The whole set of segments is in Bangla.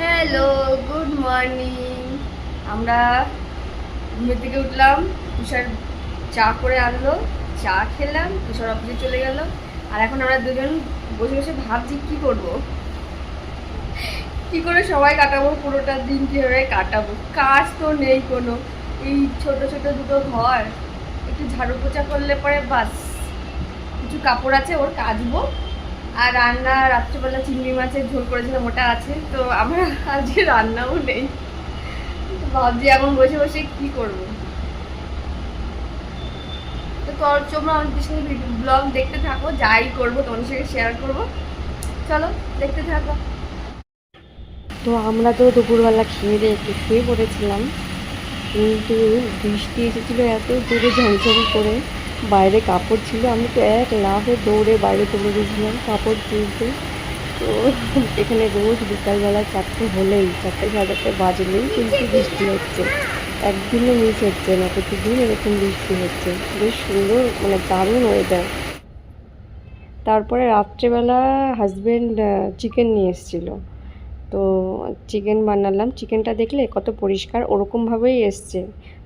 হ্যালো গুড মর্নিং আমরা ঘুমের থেকে উঠলাম, তুষার চা করে আনলো, চা খেলাম, তুষার অফিসে চলে গেল আর এখন আমরা দুজন বসে বসে ভাবছি কি করব? কি করে সবাই কাটাবো? পুরোটা দিন কীভাবে কাটাবো? কাজ তো নেই কোনো। এই ছোট ছোট দুটো ঘর, একটু ঝাড়ু পোছা করলে পরে বাস। কিছু কাপড় আছে, ওর কাচবো। আর রান্না, রাত্রেবেলা চিংড়ি মাছের ঝোল করেছিলাম, ওটা আছে। তো আমার আজকে রান্নাও নেই। ভাবছি এখন বসে বসে কি করব। তো তোমরা আমাদের সঙ্গে ব্লগ দেখতে থাকো যাই করব, তোমাদের সঙ্গে শেয়ার করব। চলো, দেখতে থাকো। তো আমরা তো দুপুরবেলা খেয়ে দিয়ে একটু শুয়ে পড়েছিলাম, কিন্তু বৃষ্টি এসেছিল এত জোরে ঝমঝম করে। বাইরে কাপড় ছিল, আমি তো এক লাফে দৌড়ে বাইরে তুলে দিয়েছিলাম কাপড় তুলতে। তো এখানে রোজ বিকালবেলা চারটে হলেই, চারটে সাড়ে চারটে বাজলেই কিন্তু বৃষ্টি হচ্ছে। একদিনও মিস হচ্ছে না, প্রতিদিন এরকম বৃষ্টি হচ্ছে। বেশ সুন্দর মানে দারুণ ওয়েদার তারপরে রাত্রেবেলা হাজব্যান্ড চিকেন নিয়ে এসেছিল। তো চিকেন বানালাম। চিকেনটা দেখলে কত পরিষ্কার, ওরকমভাবেই এসছে।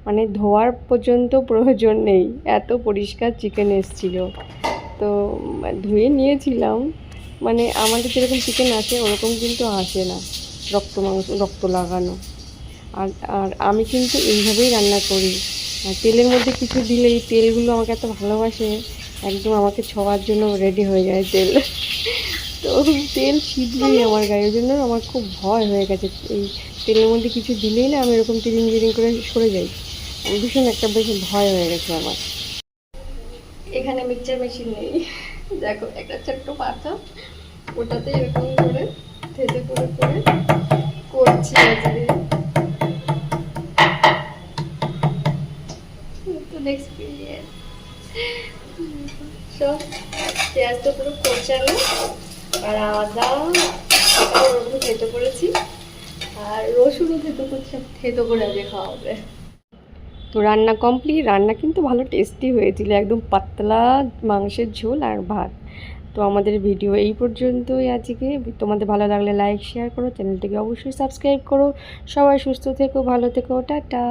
মানে ধোয়ার পর্যন্ত প্রয়োজন নেই। এত পরিষ্কার চিকেন এসছিল। তো ধুয়ে নিয়েছিলাম। মানে আমাদের যেরকম চিকেন আসে, ওরকম কিন্তু আসে না রক্ত মাংস, রক্ত লাগানো। আর আর আমি কিন্তু এইভাবেই রান্না করি। তেলের মধ্যে কিছু দিলে এই তেলগুলো আমাকে এত ভালোবাসে, একদম আমাকে ছোঁয়ার জন্য রেডি হয়ে যায় তেল। তো তেল ছিটবেই আমার গায়ে। জন্য আমার খুব ভয় হয়ে গেছে। এই তেলের মধ্যে কিছু দিলেই না আমি এরকম টিরিং জিরিং করে সরে যাই। ভীষণ একটা বেশি ভয় হয়ে গেছে আমার। এখানে মিক্সচার মেশিন নেই। দেখো, একটা ছোট্ট পাতা, ওটাতে এরকম করে থেতে করে করে করছি আজকে আর আদা ওরকম থেতো করেছি, আর রসুনও থেতো থেতো করে আগে খাওয়া হবে। তো রান্না কমপ্লিট রান্না কিন্তু ভালো টেস্টি হয়েছিল, একদম পাতলা মাংসের ঝোল আর ভাত। তো আমাদের ভিডিও এই পর্যন্তই আজকে। তোমাদের ভালো লাগলে লাইক শেয়ার করো চ্যানেলটিকে অবশ্যই সাবস্ক্রাইব করো। সবাই সুস্থ থেকো, ভালো থেকো, টাটা।